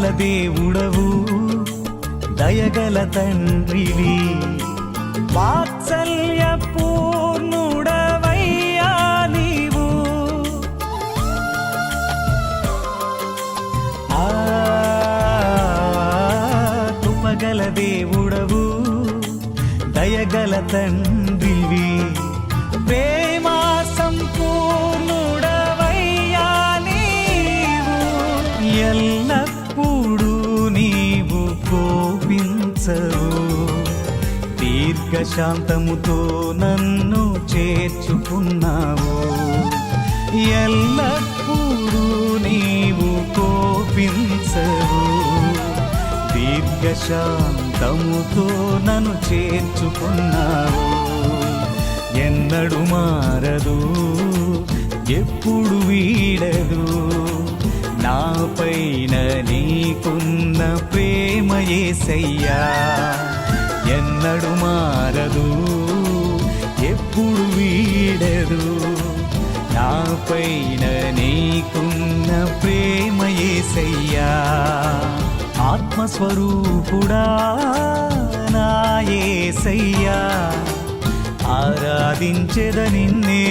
కృపగల దేవుడవు దయగల తండ్రివి. వాత్సల్య పూర్ణుడవయ్యా నీవు. ఆ కృపగల దేవుడవు దయగల తండ్రి. దీర్ఘశాంతముతో నన్ను చేర్చుకున్నావు. ఎల్లప్పుడూ నీవు కోపించవు. దీర్ఘశాంతముతో నన్ను చేర్చుకున్నావు. ఎన్నడు మారదు ఎప్పుడు వీడదు. నాపైన నీకున్న ప్రేమయేసయ్యా ఎన్నడు మారదు ఎప్పుడు వీడదు నాపైన నీకున్న ప్రేమ యేసయ్యా ఆత్మస్వరూపుడా నా యేసయ్యా ఆరాధించెద నిన్నే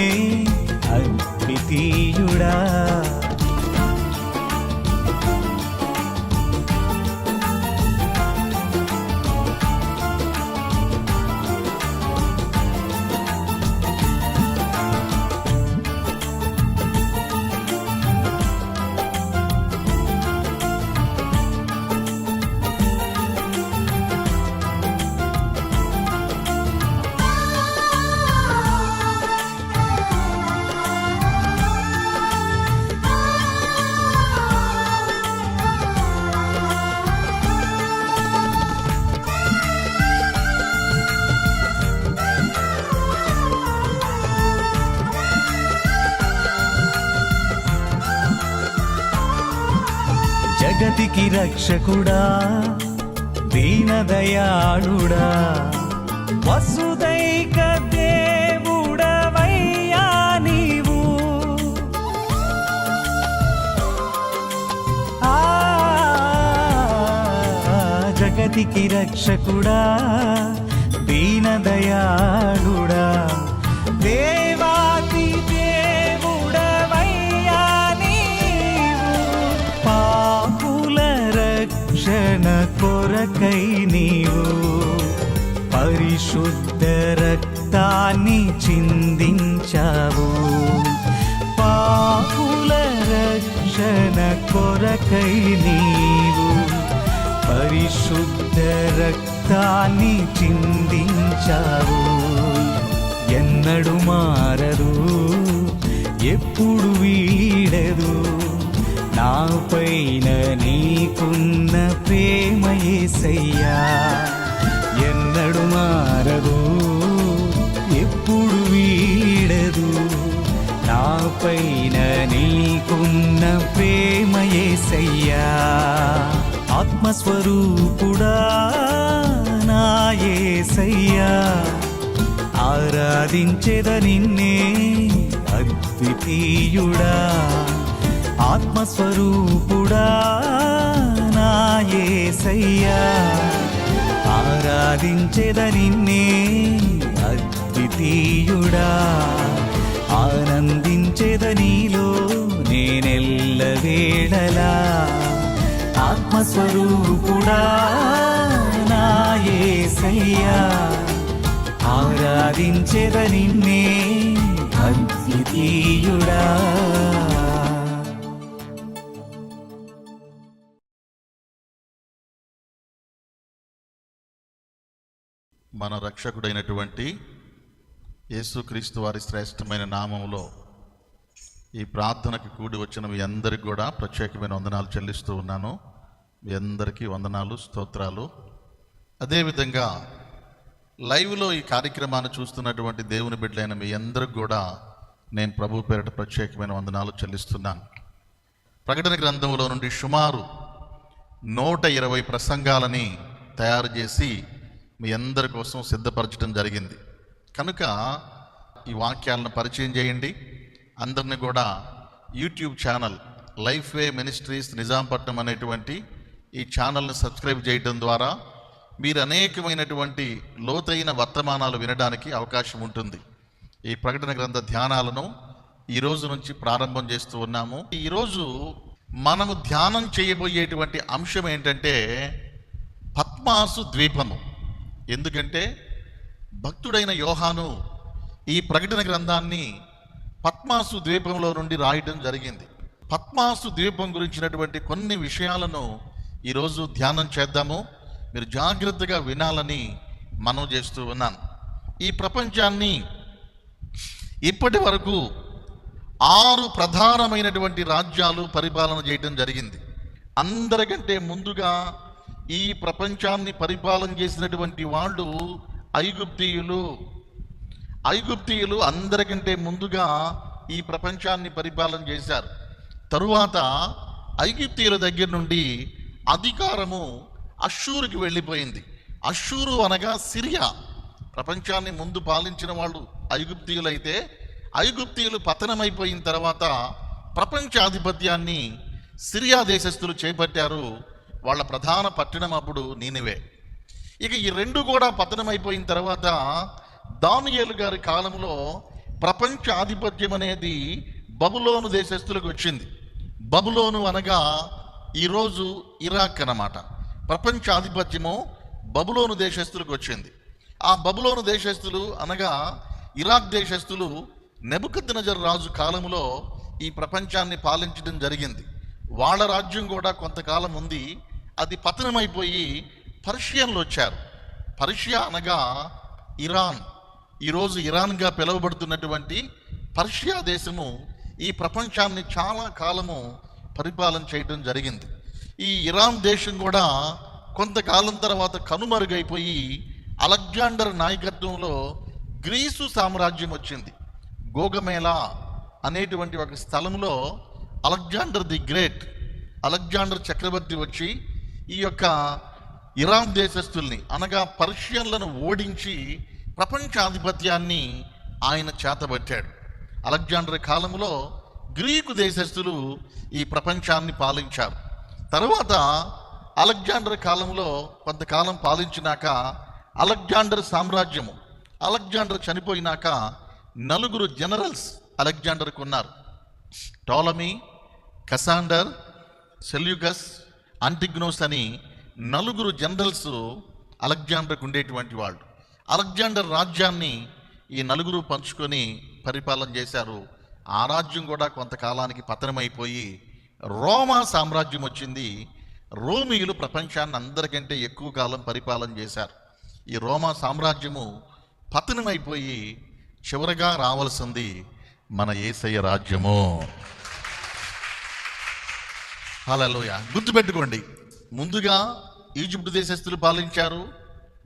అద్వితీయుడా జగతికి రక్షకుడా దీనదయాళుడా. వసుదైక దేవుడవయ్యా నీవు. ఆ జగతికి రక్షకుడా దీనదయాళుడా. కొరకై నీవు పరిశుద్ధ రక్తాన్ని చిందించావు. పాపుల రక్షణ కొరకై నీవు పరిశుద్ధ రక్తాన్ని చిందించావు. ఎన్నడు మారదు ఎప్పుడు వీడదు. నాపైన నీకున్న ప్రేమ యేసయ్యా ఎన్నడు మారదు ఎప్పుడు వీడదు. నాపైన నీకున్న ప్రేమ యేసయ్యా ఆత్మస్వరూపుడా నా సయ్యా ఆరాధించెద నిన్నే అద్వితీయుడా. ఆత్మస్వరూపుడా నాయసయ్యా యేసయ్యా నిన్నే అద్వితీయుడా ఆనందించెద నీలో నేనెల్ల వేళలా ఆత్మస్వరూపుడా నాయసయ్యా యేసయ్యా నిన్నే అద్వితీయుడా మన రక్షకుడైనటువంటి యేసుక్రీస్తు వారి శ్రేష్టమైన నామములో ఈ ప్రార్థనకి కూడి వచ్చిన మీ అందరికి కూడా ప్రత్యేకమైన వందనాలు చెల్లిస్తూ ఉన్నాను. మీ అందరికీ వందనాలు స్తోత్రాలు. అదేవిధంగా లైవ్లో ఈ కార్యక్రమాన్ని చూస్తున్నటువంటి దేవుని బిడ్డలైన మీ అందరికి కూడా నేను ప్రభు పేరిట ప్రత్యేకమైన వందనాలు చెల్లిస్తున్నాను. ప్రకటన గ్రంథంలో నుండి సుమారు నూట ఇరవై ప్రసంగాలని తయారు చేసి మీ అందరి కోసం సిద్ధపరచడం జరిగింది. కనుక ఈ వాక్యాలను పరిచయం చేయండి. అందరిని కూడా YouTube channel life way ministries Nizampatnam అనేటువంటి ఈ ఛానల్ని సబ్స్క్రైబ్ చేయడం ద్వారా మీరు అనేకమైనటువంటి లోతైన వర్తమానాలు వినడానికి అవకాశం ఉంటుంది. ఈ ప్రకటన గ్రంథ ధ్యానాలను ఈ రోజు నుంచి ప్రారంభం చేస్తూ ఉన్నాము. ఈరోజు మనము ధ్యానం చేయబోయేటువంటి అంశం ఏంటంటే పద్మాసు ద్వీపము. ఎందుకంటే భక్తుడైన యోహాను ఈ ప్రకటన గ్రంథాన్ని పద్మాసు ద్వీపంలో నుండి రాయడం జరిగింది. పద్మాసు ద్వీపం గురించినటువంటి కొన్ని విషయాలను ఈరోజు ధ్యానం చేద్దాము. మీరు జాగ్రత్తగా వినాలని మనం చేస్తూ ఉన్నాను. ఈ ప్రపంచాన్ని ఇప్పటి వరకు ఆరు ప్రధానమైనటువంటి రాజ్యాలు పరిపాలన చేయడం జరిగింది. అందరికంటే ముందుగా ఈ ప్రపంచాన్ని పరిపాలన చేసినటువంటి వాళ్ళు ఐగుప్తీయులు. ఐగుప్తీయులు అందరికంటే ముందుగా ఈ ప్రపంచాన్ని పరిపాలన చేశారు. తరువాత ఐగుప్తీయుల దగ్గర నుండి అధికారము అషూరుకి వెళ్ళిపోయింది. అషూరు అనగా సిరియా. ప్రపంచాన్ని ముందు పాలించిన వాళ్ళు ఐగుప్తీయులైతే ఐగుప్తీయులు పతనమైపోయిన తర్వాత ప్రపంచాధిపత్యాన్ని సిరియా దేశస్థులు చేపట్టారు. వాళ్ళ ప్రధాన పట్టణం అప్పుడు నీనివే. ఇక ఈ రెండు కూడా పతనమైపోయిన తర్వాత దానియేలు గారి కాలంలో ప్రపంచ ఆధిపత్యం అనేది బబులోను దేశస్థులకు వచ్చింది. బబులోను అనగా ఈరోజు ఇరాక్ అన్నమాట. ప్రపంచ ఆధిపత్యము బబులోను దేశస్తులకు వచ్చింది. ఆ బబులోను దేశస్తులు అనగా ఇరాక్ దేశస్తులు నెబుకద్ నజర్ రాజు కాలంలో ఈ ప్రపంచాన్ని పాలించడం జరిగింది. వాళ్ళ రాజ్యం కూడా కొంతకాలం ఉంది. అది పతనమైపోయి పర్షియన్లు వచ్చారు. పర్షియా అనగా ఇరాన్. ఈరోజు ఇరాన్గా పిలువబడుతున్నటువంటి పర్షియా దేశము ఈ ప్రపంచాన్ని చాలా కాలము పరిపాలన చేయడం జరిగింది. ఈ ఇరాన్ దేశం కూడా కొంతకాలం తర్వాత కనుమరుగైపోయి అలెగ్జాండర్ నాయకత్వంలో గ్రీసు సామ్రాజ్యం వచ్చింది. గోగమేళ అనేటువంటి ఒక స్థలంలో అలెగ్జాండర్ ది గ్రేట్ అలెగ్జాండర్ చక్రవర్తి వచ్చి ఈ యొక్క ఇరాన్ దేశస్థుల్ని అనగా పర్షియన్లను ఓడించి ప్రపంచాధిపత్యాన్ని ఆయన చేతబట్టాడు. అలెగ్జాండర్ కాలంలో గ్రీకు దేశస్థులు ఈ ప్రపంచాన్ని పాలించారు. తరువాత అలెగ్జాండర్ కాలంలో కొంతకాలం పాలించినాక అలెగ్జాండర్ సామ్రాజ్యము అలెగ్జాండర్ చనిపోయినాక నలుగురు జనరల్స్ అలెగ్జాండర్కు ఉన్నారు. టోలమీ కసాండర్ సెల్యుగస్ అంటిగ్నోస్ అని నలుగురు జనరల్స్ అలెగ్జాండర్కు ఉండేటువంటి వాళ్ళు. అలెగ్జాండర్ రాజ్యాన్ని ఈ నలుగురు పంచుకొని పరిపాలన చేశారు. ఆ రాజ్యం కూడా కొంతకాలానికి పతనమైపోయి రోమా సామ్రాజ్యం వచ్చింది. రోమియులు ప్రపంచాన్ని అందరికంటే ఎక్కువ కాలం పరిపాలన చేశారు. ఈ రోమా సామ్రాజ్యము పతనమైపోయి చివరగా రావాల్సింది మన ఏసయ్య రాజ్యము. హలోయ గుర్తుపెట్టుకోండి ముందుగా ఈజిప్ట్ దేశస్తులు పాలించారు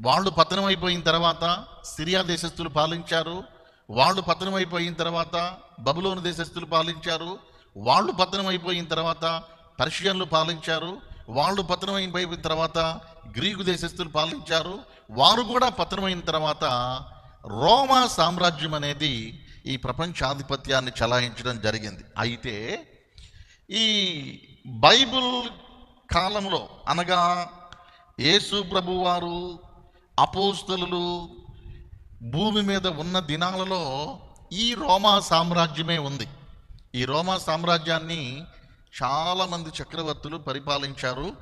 వాళ్ళు పతనం అయిపోయిన తర్వాత సిరియా దేశస్తులు పాలించారు వాళ్ళు పతనం అయిపోయిన తర్వాత బబులోను దేశస్తులు పాలించారు వాళ్ళు పతనం అయిపోయిన తర్వాత పర్షియన్లు పాలించారు వాళ్ళు పతనం అయిపోయిన తర్వాత గ్రీకు దేశస్తులు పాలించారు వారు కూడా పతనమైన తర్వాత రోమా సామ్రాజ్యం అనేది ఈ ప్రపంచాధిపత్యాన్ని చలాయించడం జరిగింది. అయితే ఈ బైబిల్ కాలంలో అనగా యేసు ప్రభువారు అపోస్తలు భూమి మీద ఉన్న దినాలలో ఈ రోమా సామ్రాజ్యమే ఉంది. ఈ రోమా సామ్రాజ్యాన్ని చాలామంది చక్రవర్తులు పరిపాలించారు.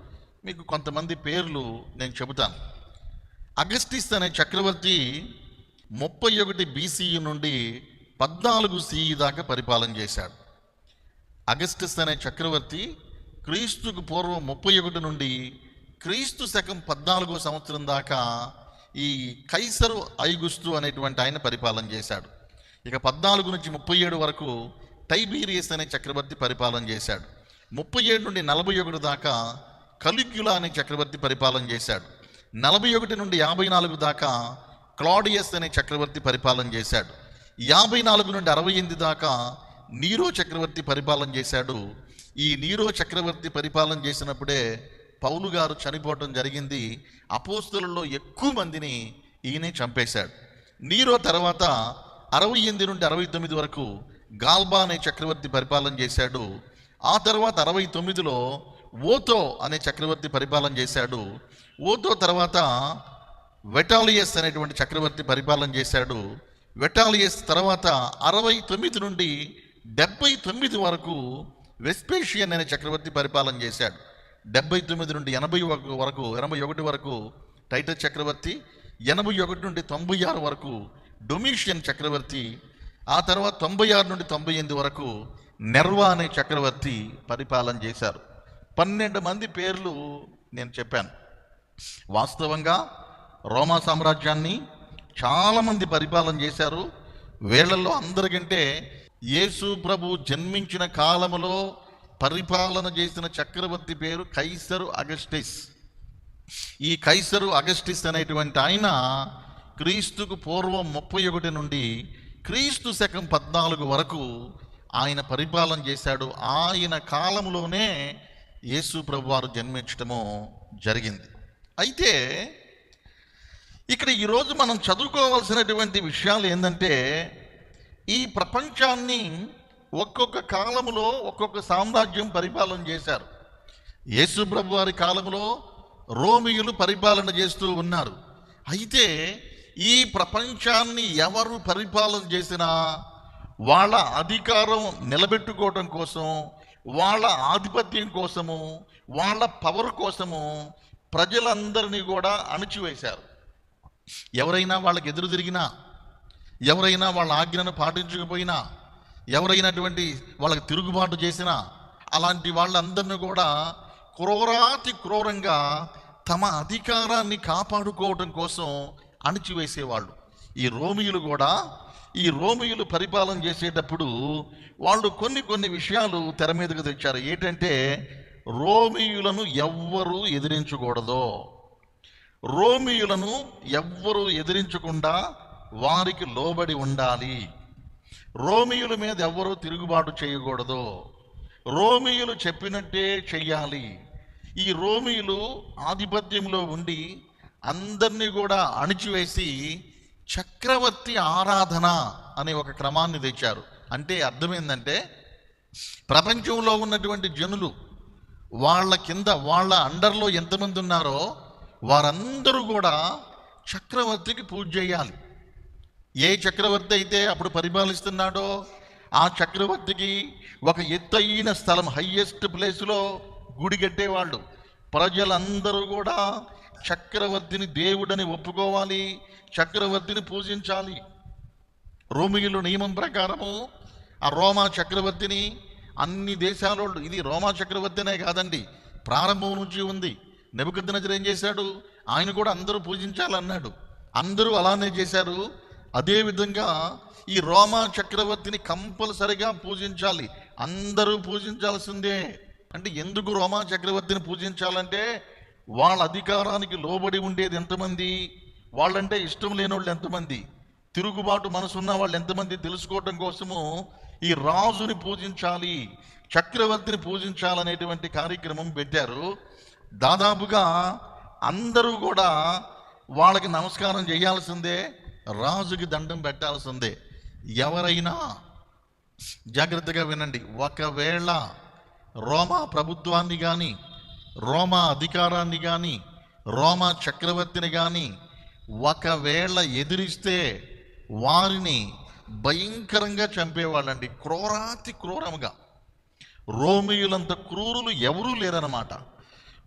మీకు కొంతమంది పేర్లు నేను చెబుతాను. అగస్టిస్ అనే చక్రవర్తి ముప్పై ఒకటి బీసీఈ నుండి పద్నాలుగు సిఈ దాకా పరిపాలన చేశాడు. అగస్టిస్ అనే చక్రవర్తి క్రీస్తుకు పూర్వం ముప్పై ఒకటి నుండి క్రీస్తు శకం పద్నాలుగో సంవత్సరం దాకా ఈ కైసరు ఐగుస్తు అనేటువంటి ఆయన పరిపాలన చేశాడు. ఇక పద్నాలుగు నుంచి ముప్పై ఏడు వరకు టైబీరియస్ అనే చక్రవర్తి పరిపాలన చేశాడు. ముప్పై ఏడు నుండి నలభై ఒకటి దాకా కలిక్యులా అనే చక్రవర్తి పరిపాలన చేశాడు. నలభై ఒకటి నుండి యాభై నాలుగు దాకా క్లాడియస్ అనే చక్రవర్తి పరిపాలన చేశాడు. యాభై నాలుగు నుండి అరవై ఎనిమిది దాకా నీరో చక్రవర్తి పరిపాలన చేశాడు. ఈ నీరో చక్రవర్తి పరిపాలన చేసినప్పుడే పౌలు గారు చనిపోవటం జరిగింది. అపోస్తులలో ఎక్కువ మందిని ఈయనే చంపేశాడు. నీరో తర్వాత అరవై ఎనిమిది నుండి అరవై తొమ్మిది వరకు గాల్బా అనే చక్రవర్తి పరిపాలన చేశాడు. ఆ తర్వాత అరవై తొమ్మిదిలో ఓతో అనే చక్రవర్తి పరిపాలన చేశాడు. ఓతో తర్వాత వెటాలియస్ అనేటువంటి చక్రవర్తి పరిపాలన చేశాడు. వెటాలియస్ తర్వాత అరవై తొమ్మిది నుండి డెబ్బై తొమ్మిది వరకు వెస్పేషియన్ అనే చక్రవర్తి పరిపాలన చేశాడు. డెబ్బై తొమ్మిది నుండి ఎనభై ఒక వరకు ఎనభై ఒకటి వరకు టైటస్ చక్రవర్తి ఎనభై ఒకటి నుండి తొంభై ఆరు వరకు డొమిషియన్ చక్రవర్తి ఆ తర్వాత తొంభై ఆరు నుండి తొంభై ఎనిమిది వరకు నెర్వా అనే చక్రవర్తి పరిపాలన చేశారు. పన్నెండు మంది పేర్లు నేను చెప్పాను. వాస్తవంగా రోమా సామ్రాజ్యాన్ని చాలామంది పరిపాలన చేశారు. వీళ్ళల్లో అందరికంటే యేసు ప్రభు జన్మించిన కాలములో పరిపాలన చేసిన చక్రవర్తి పేరు కైసరు అగస్టిస్. ఈ కైసరు అగస్టిస్ అనేటువంటి ఆయన క్రీస్తుకు పూర్వం ముప్పై ఒకటి నుండి క్రీస్తు శకం పద్నాలుగు వరకు ఆయన పరిపాలన చేశాడు. ఆయన కాలంలోనే యేసు ప్రభు వారు జన్మించటము జరిగింది. అయితే ఇక్కడ ఈరోజు మనం చదువుకోవాల్సినటువంటి విషయాలు ఏంటంటే ఈ ప్రపంచాన్ని ఒక్కొక్క కాలములో ఒక్కొక్క సామ్రాజ్యం పరిపాలన చేశారు. యేసుప్రభు వారి కాలంలో రోమియులు పరిపాలన చేస్తూ ఉన్నారు. అయితే ఈ ప్రపంచాన్ని ఎవరు పరిపాలన చేసినా వాళ్ళ అధికారం నిలబెట్టుకోవడం కోసం వాళ్ళ ఆధిపత్యం కోసము వాళ్ళ పవర్ కోసము ప్రజలందరినీ కూడా అణిచివేశారు. ఎవరైనా వాళ్ళకి ఎదురు తిరిగినా ఎవరైనా వాళ్ళ ఆజ్ఞను పాటించకపోయినా ఎవరైనటువంటి వాళ్ళకి తిరుగుబాటు చేసినా అలాంటి వాళ్ళందరినీ కూడా క్రూరాతి క్రూరంగా తమ అధికారాన్ని కాపాడుకోవడం కోసం అణిచివేసేవాళ్ళు. ఈ రోమియులు కూడా ఈ రోమియులు పరిపాలన చేసేటప్పుడు వాళ్ళు కొన్ని కొన్ని విషయాలు తెర మీదకు తెచ్చారు. ఏంటంటే రోమియులను ఎవ్వరూ ఎదిరించకూడదు. రోమియులను ఎవ్వరూ ఎదిరించకుండా వారికి లోబడి ఉండాలి. రోమియుల మీద ఎవ్వరూ తిరుగుబాటు చేయకూడదు. రోమియులు చెప్పినట్టే చెయ్యాలి. ఈ రోమియులు ఆధిపత్యంలో ఉండి అందరినీ కూడా అణిచివేసి చక్రవర్తి ఆరాధన అనే ఒక క్రమాన్ని తెచ్చారు. అంటే అర్థమైందంటే ప్రపంచంలో ఉన్నటువంటి జనులు వాళ్ళ కింద వాళ్ళ అండర్లో ఎంతమంది ఉన్నారో వారందరూ కూడా చక్రవర్తికి పూజ చేయాలి. ఏ చక్రవర్తి అయితే అప్పుడు పరిపాలిస్తున్నాడో ఆ చక్రవర్తికి ఒక ఎత్తైన స్థలం హయ్యెస్ట్ ప్లేస్లో గుడి కట్టేవాళ్ళు. ప్రజలందరూ కూడా చక్రవర్తిని దేవుడని ఒప్పుకోవాలి చక్రవర్తిని పూజించాలి. రోమియులు నియమం ప్రకారము ఆ రోమా చక్రవర్తిని అన్ని దేశాలోళ్ళు ఇది రోమా చక్రవర్తినే కాదండి ప్రారంభం నుంచి ఉంది. నెబుకద్నజర్ ఏం చేశాడు? ఆయన కూడా అందరూ పూజించాలన్నాడు. అందరూ అలానే చేశారు. అదేవిధంగా ఈ రోమా చక్రవర్తిని కంపల్సరిగా పూజించాలి. అందరూ పూజించాల్సిందే. అంటే ఎందుకు రోమా చక్రవర్తిని పూజించాలంటే వాళ్ళ అధికారానికి లోబడి ఉండేది ఎంతమంది? వాళ్ళంటే ఇష్టం లేని వాళ్ళు ఎంతమంది? తిరుగుబాటు మనసున్న వాళ్ళు ఎంతమంది తెలుసుకోవటం కోసము ఈ రాజుని పూజించాలి చక్రవర్తిని పూజించాలనేటువంటి కార్యక్రమం పెట్టారు. దాదాపుగా అందరూ కూడా వాళ్ళకి నమస్కారం చేయాల్సిందే. రాజుకి దండం పెట్టాల్సిందే. ఎవరైనా జాగ్రత్తగా వినండి. ఒకవేళ రోమా ప్రభుత్వాన్ని కానీ రోమా అధికారాన్ని కానీ రోమా చక్రవర్తిని కానీ ఒకవేళ ఎదిరిస్తే వారిని భయంకరంగా చంపేవాళ్ళండి. క్రూరాతి క్రూరముగా. రోమియులంత క్రూరులు ఎవరూ లేరన్నమాట.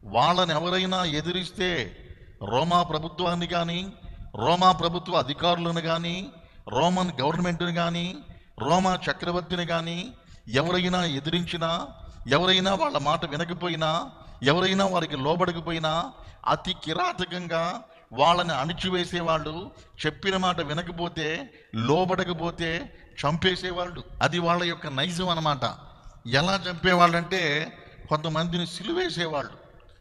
వాళ్ళని ఎవరైనా ఎదిరిస్తే రోమా ప్రభుత్వాన్ని కానీ రోమా ప్రభుత్వ అధికారులను కానీ రోమన్ గవర్నమెంట్ని కానీ రోమా చక్రవర్తిని కానీ ఎవరైనా ఎదిరించినా ఎవరైనా వాళ్ళ మాట వినకపోయినా ఎవరైనా వారికి లోబడకపోయినా అతి కిరాతకంగా వాళ్ళని అణిచివేసేవాళ్ళు చెప్పిన మాట వినకపోతే లోబడకపోతే చంపేసేవాళ్ళు. అది వాళ్ళ యొక్క నైజం అన్నమాట. ఎలా చంపేవాళ్ళంటే కొంతమందిని సిలువేసేవాళ్ళు.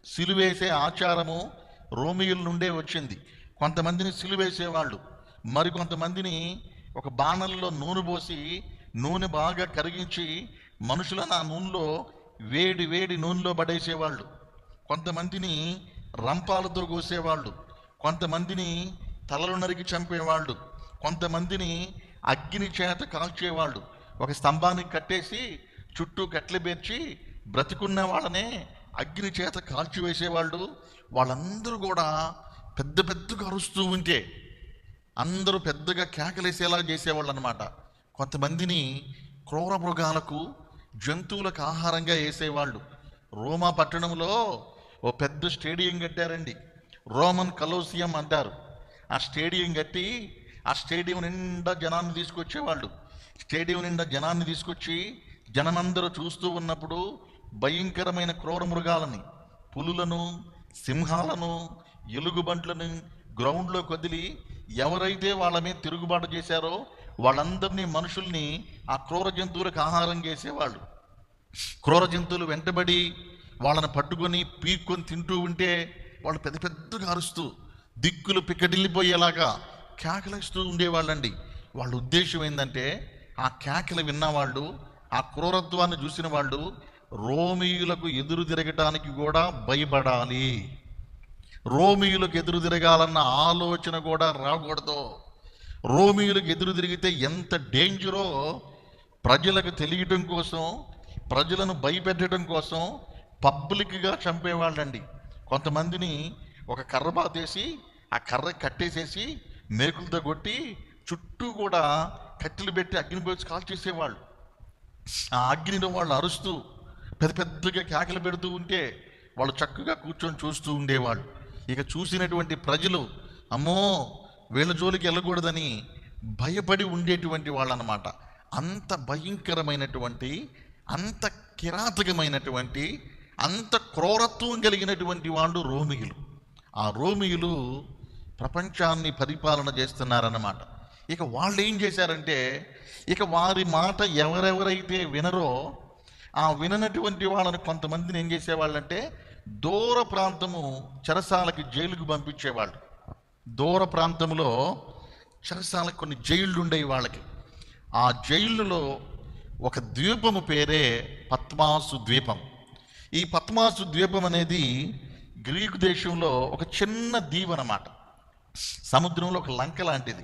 సిలువేసే ఆచారము రోమియుల నుండే వచ్చింది. కొంతమందిని సిలువేసేవాళ్ళు. మరికొంతమందిని ఒక బాణంలో నూనె పోసి నూనె బాగా కరిగించి మనుషులను ఆ నూనెలో వేడి వేడి నూనెలో పడేసేవాళ్ళు. కొంతమందిని రంపాలతో కోసేవాళ్ళు. కొంతమందిని తలలు నరికి చంపేవాళ్ళు. కొంతమందిని అగ్ని చేత కాల్చేవాళ్ళు. ఒక స్తంభానికి కట్టేసి చుట్టూ కట్టెలు పేర్చి బ్రతికున్న వాళ్ళనే అగ్ని చేత కాల్చివేసేవాళ్ళు. వాళ్ళందరూ కూడా పెద్ద పెద్దగా అరుస్తూ ఉంటే అందరూ పెద్దగా కేకలేసేలా చేసేవాళ్ళు అనమాట కొంతమందిని క్రూర మృగాలకు జంతువులకు ఆహారంగా వేసేవాళ్ళు. రోమా పట్టణంలో ఓ పెద్ద స్టేడియం కట్టారండి. రోమన్ కలోసియం అంటారు. ఆ స్టేడియం కట్టి ఆ స్టేడియం నిండా జనాన్ని తీసుకొచ్చేవాళ్ళు. స్టేడియం నిండా జనాన్ని తీసుకొచ్చి జనమందరూ చూస్తూ ఉన్నప్పుడు భయంకరమైన క్రూర మృగాలని పులులను సింహాలను ఎలుగుబంట్లను గ్రౌండ్లో కదిలి ఎవరైతే వాళ్ళ మీద తిరుగుబాటు చేశారో వాళ్ళందరినీ మనుషుల్ని ఆ క్రూర జంతువులకు ఆహారం చేసేవాళ్ళు. క్రూర జంతువులు వెంటబడి వాళ్ళని పట్టుకొని పీక్కొని తింటూ ఉంటే వాళ్ళు పెద్ద పెద్దగా అరుస్తూ దిక్కులు పిక్కటిల్లిపోయేలాగా కేకలేస్తూ ఉండేవాళ్ళండి. వాళ్ళ ఉద్దేశం ఏంటంటే ఆ కేకలు విన్నవాళ్ళు ఆ క్రూరత్వాన్ని చూసిన వాళ్ళు రోమియులకు ఎదురు తిరగటానికి కూడా భయపడాలి. రోమియులకు ఎదురు తిరగాలన్న ఆలోచన కూడా రాకూడదు. రోమియులకు ఎదురు తిరిగితే ఎంత డేంజరో ప్రజలకు తెలియటం కోసం ప్రజలను భయపెట్టడం కోసం పబ్లిక్గా చంపేవాళ్ళండి. కొంతమందిని ఒక కర్ర బాతేసి ఆ కర్ర కట్టేసేసి మేకులతో కొట్టి చుట్టూ కూడా కట్టెలు పెట్టి అగ్ని పోసి కాల్చేసేవాళ్ళు ఆ అగ్నిలో వాళ్ళు అరుస్తూ పెద్ద పెద్దగా కేకలు పెడుతూ ఉంటే వాళ్ళు చక్కగా కూర్చొని చూస్తూ ఉండేవాళ్ళు. ఇక చూసినటువంటి ప్రజలు అమ్మో వీళ్ళ జోలికి వెళ్ళకూడదని భయపడి ఉండేటువంటి వాళ్ళు అనమాట అంత భయంకరమైనటువంటి అంత కిరాతకమైనటువంటి అంత క్రూరత్వం కలిగినటువంటి వాళ్ళు రోమియులు. ఆ రోమియులు ప్రపంచాన్ని పరిపాలన చేస్తున్నారన్నమాట. ఇక వాళ్ళు ఏం చేశారంటే ఇక వారి మాట ఎవరెవరైతే వినరో ఆ విననటువంటి వాళ్ళని కొంతమందిని ఏం చేసేవాళ్ళంటే దూర ప్రాంతము చెరసాలకి జైలుకు పంపించేవాళ్ళు. దూర ప్రాంతంలో చెరసాలకు కొన్ని జైళ్ళు ఉండేవి వాళ్ళకి. ఆ జైళ్ళలో ఒక ద్వీపము పేరే పద్మాసు ద్వీపం. ఈ పద్మాసు ద్వీపం అనేది గ్రీకు దేశంలో ఒక చిన్న దీవనమాట అన్నమాట. సముద్రంలో ఒక లంక లాంటిది.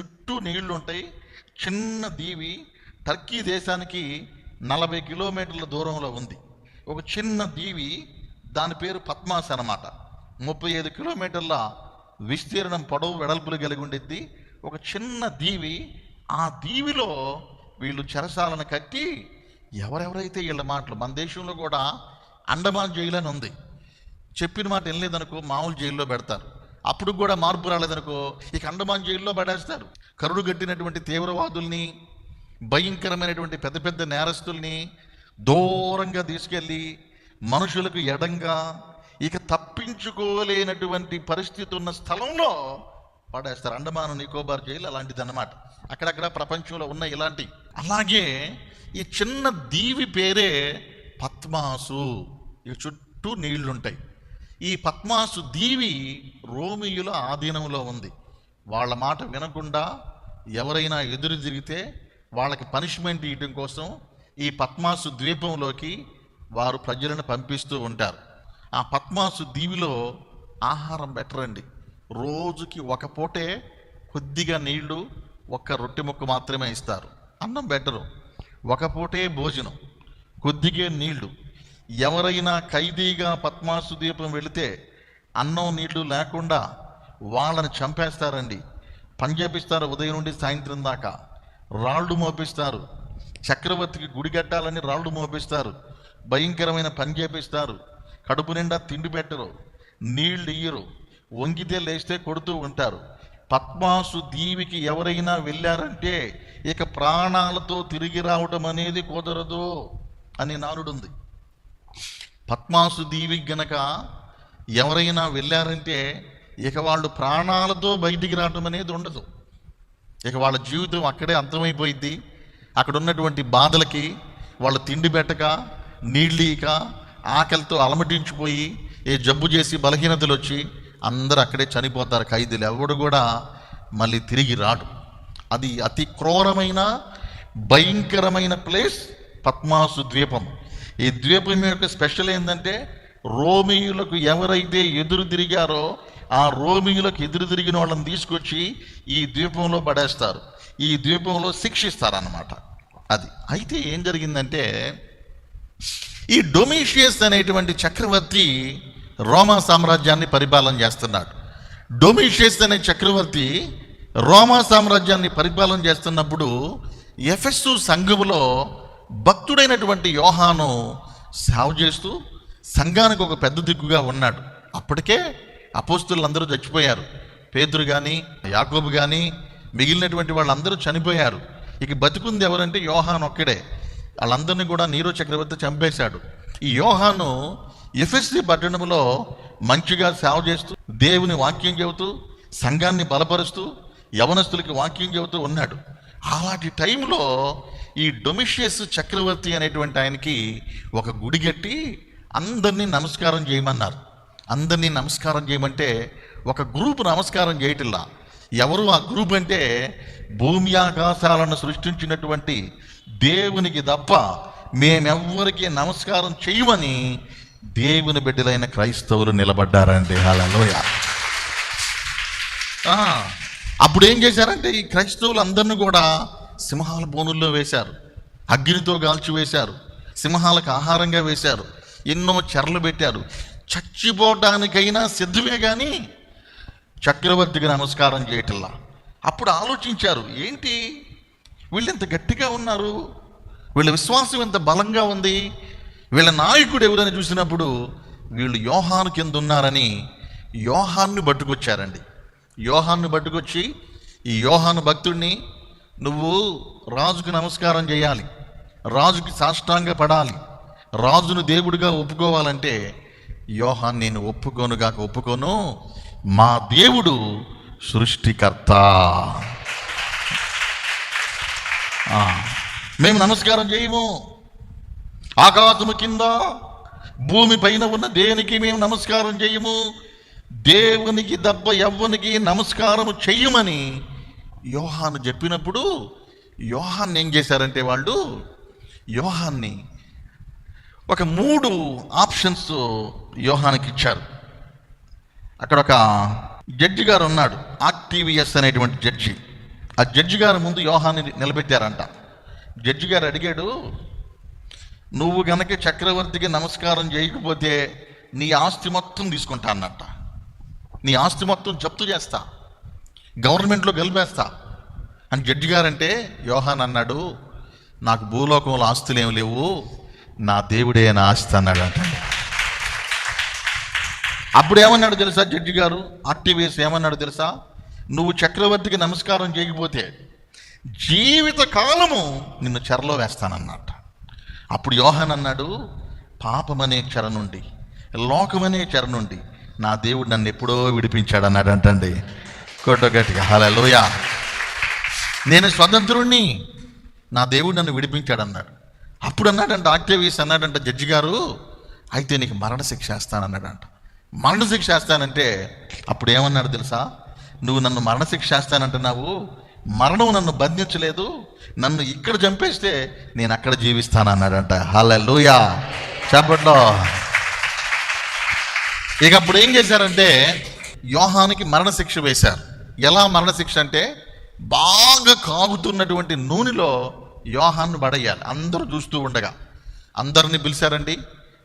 చుట్టూ నీళ్ళు ఉంటాయి. చిన్న దీవి టర్కీ దేశానికి నలభై కిలోమీటర్ల దూరంలో ఉంది. ఒక చిన్న దీవి దాని పేరు పద్మాస్ అన్నమాట. ముప్పై ఐదు కిలోమీటర్ల విస్తీర్ణం పొడవు వెడల్పులు కలిగి ఉండిద్ది. ఒక చిన్న దీవి ఆ దీవిలో వీళ్ళు చెరసాలను కట్టి ఎవరెవరైతే వీళ్ళ మాటలు మన దేశంలో కూడా అండమాన్ జైలు అని ఉంది. చెప్పిన మాట వినలేదనుకో మామూలు జైల్లో పెడతారు. అప్పుడు కూడా మార్పు రాలేదనుకో ఇక అండమాన్ జైల్లో పడేస్తారు. కరుడు గట్టినటువంటి తీవ్రవాదుల్ని భయంకరమైనటువంటి పెద్ద పెద్ద నేరస్తుల్ని దూరంగా తీసుకెళ్ళి మనుషులకు ఎడంగా ఇక తప్పించుకోలేనటువంటి పరిస్థితి ఉన్న స్థలంలో పడేస్తారు. అండమాను నికోబార్ జైలు అలాంటిది అన్నమాట అక్కడక్కడ ప్రపంచంలో ఉన్న ఇలాంటి అలాగే ఈ చిన్న దీవి పేరే పద్మాసు. ఇక చుట్టూ నీళ్ళుంటాయి. ఈ పద్మాసు దీవి రోమియుల ఆధీనంలో ఉంది. వాళ్ళ మాట వినకుండా ఎవరైనా ఎదురు తిరిగితే వాళ్ళకి పనిష్మెంట్ ఇవ్వడం కోసం ఈ పద్మాసు ద్వీపంలోకి వారు ప్రజలను పంపిస్తూ ఉంటారు. ఆ పద్మాసు దీవిలో ఆహారం పెట్టరండి. రోజుకి ఒక పూటే కొద్దిగా నీళ్ళు ఒక్క రొట్టె ముక్క మాత్రమే ఇస్తారు. అన్నం బెటరు ఒక పూటే భోజనం కొద్దిగే నీళ్ళు. ఎవరైనా ఖైదీగా పద్మాసు దీపం వెళితే అన్నం నీళ్ళు లేకుండా వాళ్ళని చంపేస్తారండి. పంజేపిస్తారు ఉదయం నుండి సాయంత్రం దాకా. రాళ్ళు మోపిస్తారు. చక్రవర్తికి గుడి కట్టాలని రాళ్ళు మోపిస్తారు. భయంకరమైన పని చేపిస్తారు. కడుపు నిండా తిండి పెట్టరు. నీళ్ళు ఇయ్యరు. వంగితే లేస్తే కొడుతూ ఉంటారు. పద్మాసు దీవికి ఎవరైనా వెళ్ళారంటే ఇక ప్రాణాలతో తిరిగి రావటం అనేది కుదరదు అని నానుడుంది. పద్మాసు దీవికి గనక ఎవరైనా వెళ్ళారంటే ఇక వాళ్ళు ప్రాణాలతో బయటికి రావటం అనేది ఉండదు. ఇక వాళ్ళ జీవితం అక్కడే అంతమైపోయింది అక్కడ ఉన్నటువంటి బాధలకి వాళ్ళు తిండి పెట్టక నీళ్ళీక ఆకలితో అలమటించిపోయి ఏ జబ్బు చేసి బలహీనతలు వచ్చి అందరూ అక్కడే చనిపోతారు. ఖైదీలు ఎవడు కూడా మళ్ళీ తిరిగి రాడు. అది అతి క్రూరమైన భయంకరమైన ప్లేస్ పద్మాసు ద్వీపం. ఈ ద్వీపం యొక్క స్పెషల్ ఏంటంటే రోమియులకు ఎవరైతే ఎదురు తిరిగారో ఆ రోమియులకు ఎదురు తిరిగిన వాళ్ళని తీసుకొచ్చి ఈ ద్వీపంలో పడేస్తారు. ఈ ద్వీపంలో శిక్షిస్తారన్నమాట. అది. అయితే ఏం జరిగిందంటే ఈ డొమిషియస్ అనేటువంటి చక్రవర్తి రోమా సామ్రాజ్యాన్ని పరిపాలన చేస్తున్నాడు. డొమిషియస్ అనే చక్రవర్తి రోమా సామ్రాజ్యాన్ని పరిపాలన చేస్తున్నప్పుడు ఎఫెస్సు సంఘములో భక్తుడైనటువంటి యోహాను సేవ చేస్తూ సంఘానికి ఒక పెద్ద దిక్కుగా ఉన్నాడు. అప్పటికే అపోస్తులందరూ చచ్చిపోయారు. పేదరు కానీ యాకోబు కానీ మిగిలినటువంటి వాళ్ళందరూ చనిపోయారు. ఇక బతుకుంది ఎవరంటే యోహాన్ ఒక్కడే వాళ్ళందరినీ కూడా నీరో చక్రవర్తి చంపేశాడు. ఈ యోహాను ఎఫ్ఎస్సి పట్టణంలో మంచిగా సేవ చేస్తూ దేవుని వాక్యం చెబుతూ సంఘాన్ని బలపరుస్తూ యవనస్తులకి వాక్యం చెబుతూ ఉన్నాడు. అలాంటి టైంలో ఈ డొమిషియస్ చక్రవర్తి అనేటువంటి ఆయనకి ఒక గుడి కట్టి అందరినీ నమస్కారం చేయమన్నారు. అందరినీ నమస్కారం చేయమంటే ఒక గ్రూప్ నమస్కారం చేయటిల్లా. ఎవరు ఆ గ్రూప్ అంటే భూమి ఆకాశాలను సృష్టించినటువంటి దేవునికి తప్ప మేమెవ్వరికి నమస్కారం చేయమని దేవుని బిడ్డలైన క్రైస్తవులు నిలబడ్డారండి. హలోయ అప్పుడు ఏం చేశారంటే ఈ క్రైస్తవులు అందరిని కూడా సింహాల బోనుల్లో వేశారు. అగ్నితో గాల్చి వేశారు. సింహాలకు ఆహారంగా వేశారు. ఎన్నో చెరలు పెట్టారు. చచ్చిపోవడానికైనా సిద్ధమే కానీ చక్రవర్తికి నమస్కారం చేయటల్లా అప్పుడు ఆలోచించారు ఏంటి? వీళ్ళు ఎంత గట్టిగా ఉన్నారు? వీళ్ళ విశ్వాసం ఎంత బలంగా ఉంది? వీళ్ళ నాయకుడు ఎవరని చూసినప్పుడు వీళ్ళు యోహాను కింద ఉన్నారని యోహాన్ని పట్టుకొచ్చారండి. యోహాన్ని పట్టుకొచ్చి ఈ యోహాను భక్తుడిని నువ్వు రాజుకు నమస్కారం చేయాలి. రాజుకి సాష్టాంగ పడాలి. రాజును దేవుడిగా ఒప్పుకోవాలంటే యోహాన్ నేను ఒప్పుకోనుగాక ఒప్పుకోను. మా దేవుడు సృష్టికర్త. మేము నమస్కారం చేయము. ఆకాశము కింద భూమి పైన ఉన్న దేనికి మేము నమస్కారం చేయము? దేవునికి దెబ్బ ఎవ్వనికి నమస్కారం చెయ్యమని యోహాను చెప్పినప్పుడు యోహాన్ని ఏం చేశారంటే వాళ్ళు యోహాన్ని ఒక మూడు ఆప్షన్స్ యోహానికి ఇచ్చారు. అక్కడ ఒక జడ్జి గారు ఉన్నాడు ఆర్టీవీఎస్ అనేటువంటి జడ్జి. ఆ జడ్జి గారు ముందు యోహాన్ని నిలబెట్టారంట. జడ్జి గారు అడిగాడు నువ్వు గనక చక్రవర్తికి నమస్కారం చేయకపోతే నీ ఆస్తి మొత్తం తీసుకుంటా అన్నట్ట. నీ ఆస్తి మొత్తం జప్తు చేస్తా గవర్నమెంట్లో గెలిపేస్తా అని జడ్జి గారంటే యోహాన్ అన్నాడు నాకు భూలోకంలో ఆస్తులు ఏమి లేవు నా దేవుడే నా ఆస్తి అన్నాడు అంటే అప్పుడు ఏమన్నాడు తెలుసా జడ్జి గారు? ఆర్టీవీఎస్ ఏమన్నాడు తెలుసా? నువ్వు చక్రవర్తికి నమస్కారం చేయకపోతే జీవిత కాలము నిన్ను చెరలో వేస్తానన్నట అప్పుడు యోహన్ అన్నాడు పాపమనే చెర నుండి లోకమనే చెర నుండి నా దేవుడు నన్ను ఎప్పుడో విడిపించాడు అన్నాడు అంటండి. కొట్ట హలోయా నేను స్వతంత్రుణ్ణి నా దేవుడు నన్ను విడిపించాడు అన్నాడు. అప్పుడు అన్నాడంట ఆక్టేవీస్ అన్నాడంట జడ్జి గారు అయితే నీకు మరణశిక్ష వేస్తానన్నాడంట. మరణశిక్ష వేస్తానంటే అప్పుడు ఏమన్నాడు తెలుసా? నువ్వు నన్ను మరణశిక్ష చేస్తానంటున్నావు. మరణం నన్ను బంధించలేదు. నన్ను ఇక్కడ చంపేస్తే నేను అక్కడ జీవిస్తానన్నాడంట. హల్లెలూయా. చెప్పట్లో ఇక అప్పుడు ఏం చేశారంటే యోహానికి మరణశిక్ష వేశారు. ఎలా మరణశిక్ష అంటే బాగా కాగుతున్నటువంటి నూనెలో యోహాన్ని పడేయాలి. అందరూ చూస్తూ ఉండగా. అందరిని పిలిచారండి.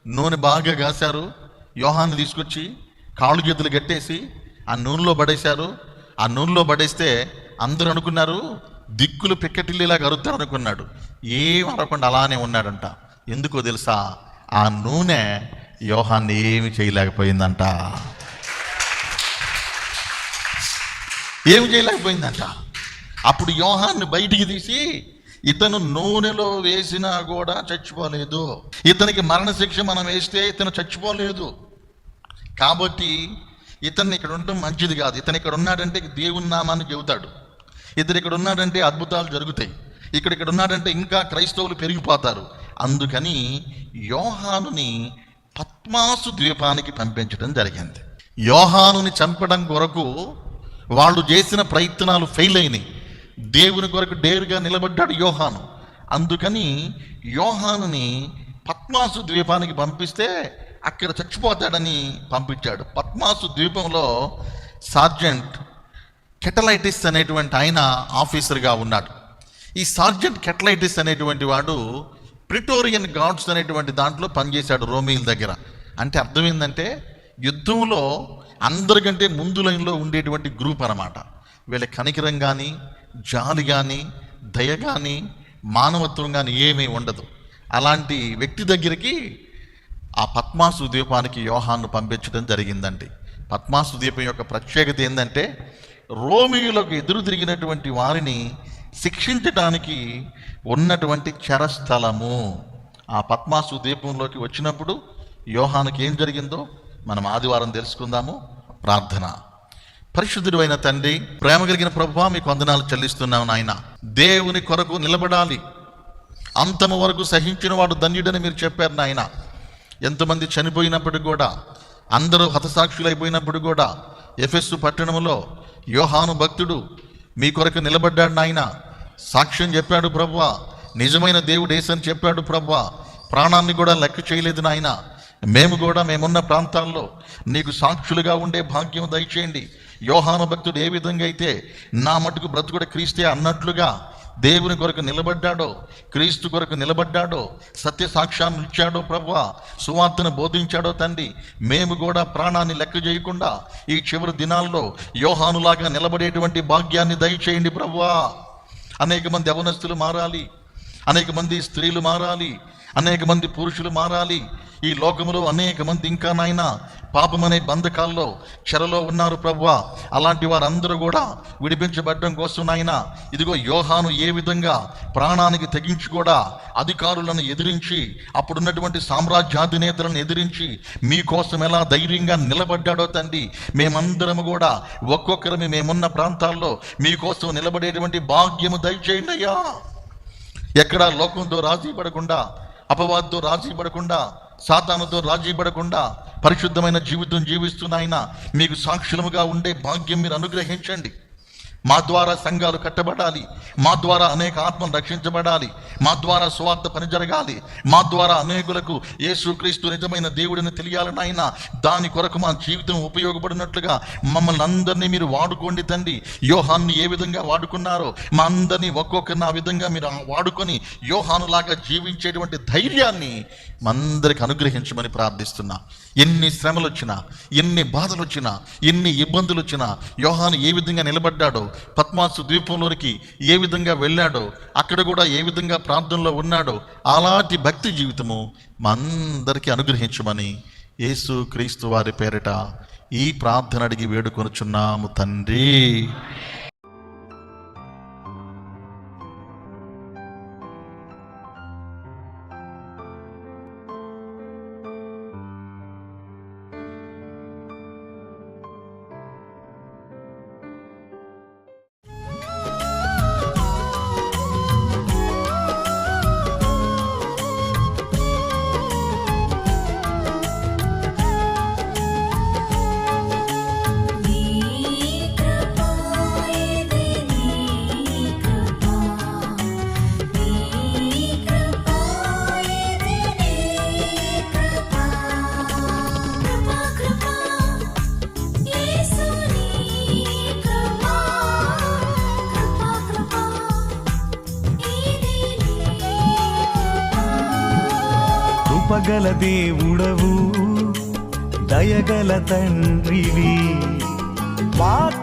నూనె బాగా కాశారు. యోహాన్ని తీసుకొచ్చి కాళ్ళు చేతులు కట్టేసి ఆ నూనెలో పడేశారు. ఆ నూనెలో పడేస్తే అందరూ అనుకున్నారు దిక్కులు పిక్కటిల్లిలా కరుతారు అనుకున్నాడు ఏం అనకుండా అలానే ఉన్నాడంట. ఎందుకో తెలుసా? ఆ నూనె యోహాన్ని ఏమి చేయలేకపోయిందంట. ఏమి చేయలేకపోయిందంట? అప్పుడు యోహాన్ని బయటికి తీసి ఇతను నూనెలో వేసినా కూడా చచ్చిపోలేదు. ఇతనికి మరణశిక్ష మనం వేస్తే ఇతను చచ్చిపోలేదు. కాబట్టి ఇతన్ని ఇక్కడ ఉండటం మంచిది కాదు. ఇతను ఇక్కడ ఉన్నాడంటే దేవుని నామాన్ని చెబుతాడు. ఇతను ఇక్కడ ఉన్నాడంటే అద్భుతాలు జరుగుతాయి. ఇక్కడ ఇక్కడ ఉన్నాడంటే ఇంకా క్రైస్తవులు పెరిగిపోతారు. అందుకని యోహానుని పద్మాసు ద్వీపానికి పంపించడం జరిగింది. యోహానుని చంపడం కొరకు వాళ్ళు చేసిన ప్రయత్నాలు ఫెయిల్ అయినాయి. దేవుని కొరకు డేరుగా నిలబడ్డాడు యోహాను. అందుకని యోహానుని పద్మాసు ద్వీపానికి పంపిస్తే అక్కడ చచ్చిపోతాడని పంపించాడు. పద్మాసు ద్వీపంలో సార్జెంట్ కెటలైటిస్ అనేటువంటి ఆయన ఆఫీసర్గా ఉన్నాడు. ఈ సార్జెంట్ కెటలైటిస్ అనేటువంటి వాడు ప్రిటోరియన్ గాడ్స్ అనేటువంటి దాంట్లో పనిచేశాడు రోమిల దగ్గర. అంటే అర్థం ఏంటంటే యుద్ధంలో అందరికంటే ముందు లైన్లో ఉండేటువంటి గ్రూప్ అన్నమాట. వీళ్ళ కనికరం కానీ జాలి కానీ దయ కానీ మానవత్వం కానీ ఏమీ ఉండదు. అలాంటి వ్యక్తి దగ్గరికి ఆ పద్మాసు ద్వీపానికి యోహాన్ను పంపించడం జరిగిందండి. పద్మాసు ద్వీపం యొక్క ప్రత్యేకత ఏంటంటే రోమియులకు ఎదురు తిరిగినటువంటి వారిని శిక్షించటానికి ఉన్నటువంటి చరస్థలము. ఆ పద్మాసు ద్వీపంలోకి వచ్చినప్పుడు యోహానికి ఏం జరిగిందో మనం ఆదివారం తెలుసుకుందాము. ప్రార్థన. పరిశుద్ధుడు అయిన తండ్రి ప్రేమ కలిగిన ప్రభు మీకు వందనాలు చెల్లిస్తున్నాం నాయన. దేవుని కొరకు నిలబడాలి. అంతము వరకు సహించిన వాడు ధన్యుడని మీరు చెప్పారు నాయన. ఎంతమంది చనిపోయినప్పుడు కూడా అందరూ హతసాక్షులైపోయినప్పుడు కూడా ఎఫెస్సు పట్టణంలో యోహాను భక్తుడు మీ కొరకు నిలబడ్డాడు నాయన. సాక్ష్యం చెప్పాడు ప్రభు నిజమైన దేవుడు ఏసని చెప్పాడు ప్రభు ప్రాణాన్ని కూడా లెక్క చేయలేదు నాయన. మేము కూడా మేమున్న ప్రాంతాల్లో నీకు సాక్షులుగా ఉండే భాగ్యం దయచేయండి. యోహాను భక్తుడు ఏ విధంగా అయితే నా మటుకు బ్రతుకుడు క్రీస్తే అన్నట్లుగా దేవుని కొరకు నిలబడ్డాడో క్రీస్తు కొరకు నిలబడ్డాడో సత్య సాక్ష్యాన్ని ఇచ్చాడో ప్రభు సువార్తను బోధించాడో తండ్రి మేము కూడా ప్రాణాన్ని లెక్క చేయకుండా ఈ చివరి దినాల్లో యోహానులాగా నిలబడేటువంటి భాగ్యాన్ని దయచేయండి ప్రభువా. అనేక మంది యవనస్తులు మారాలి అనేక మంది స్త్రీలు మారాలి అనేక మంది పురుషులు మారాలి. ఈ లోకములో అనేక మంది ఇంకా నాయన పాపమనే బంధకాల్లో చెరలో ఉన్నారు ప్రభువా. అలాంటి వారందరూ కూడా విడిపించబడడం కోసం నాయన ఇదిగో యోహాను ఏ విధంగా ప్రాణానికి తెగించి కూడా అధికారులను ఎదిరించి అప్పుడున్నటువంటి సామ్రాజ్యాధినేతలను ఎదిరించి మీకోసం ఎలా ధైర్యంగా నిలబడ్డాడో తండ్రి మేమందరము కూడా ఒక్కొక్కరమి మేమున్న ప్రాంతాల్లో మీకోసం నిలబడేటువంటి భాగ్యము దయచేయండి అయ్యా. ఎక్కడా లోకంతో రాజీ పడకుండా అపవాదంతో రాజీ పడకుండా సాతానుతో రాజీ పడకుండా పరిశుద్ధమైన జీవితం జీవిస్తున్నాయన మీకు సాక్షులముగా ఉండే భాగ్యం మీరు అనుగ్రహించండి. మా ద్వారా సంఘాలు కట్టబడాలి. మా ద్వారా అనేక ఆత్మలు రక్షించబడాలి. మా ద్వారా స్వార్థ పని జరగాలి. మా ద్వారా అనేకులకు యేసుక్రీస్తు నిజమైన దేవుడిని తెలియాలని ఆయన దాని కొరకు మా జీవితం ఉపయోగపడినట్లుగా మమ్మల్ని అందరినీ మీరు వాడుకోండి తండ్రి. యోహాన్ని ఏ విధంగా వాడుకున్నారో మా అందరినీ ఒక్కొక్కరిని ఆ విధంగా మీరు వాడుకొని యోహానులాగా జీవించేటువంటి ధైర్యాన్ని మా అందరికి అనుగ్రహించమని ప్రార్థిస్తున్నా. ఎన్ని శ్రమలు వచ్చినా ఎన్ని బాధలు వచ్చినా ఎన్ని ఇబ్బందులు వచ్చినా యోహాను ఏ విధంగా నిలబడ్డాడో పద్మాసు ద్వీపంలోనికి ఏ విధంగా వెళ్ళాడో అక్కడ కూడా ఏ విధంగా ప్రార్థనలో ఉన్నాడో అలాంటి భక్తి జీవితము మా అందరికీ అనుగ్రహించమని యేసు క్రీస్తు వారి పేరిట ఈ ప్రార్థన అడిగి వేడుకొనుచున్నాము తండ్రి. కృపగల దేవుడవు దయగల తండ్రివి. వాత్సల్య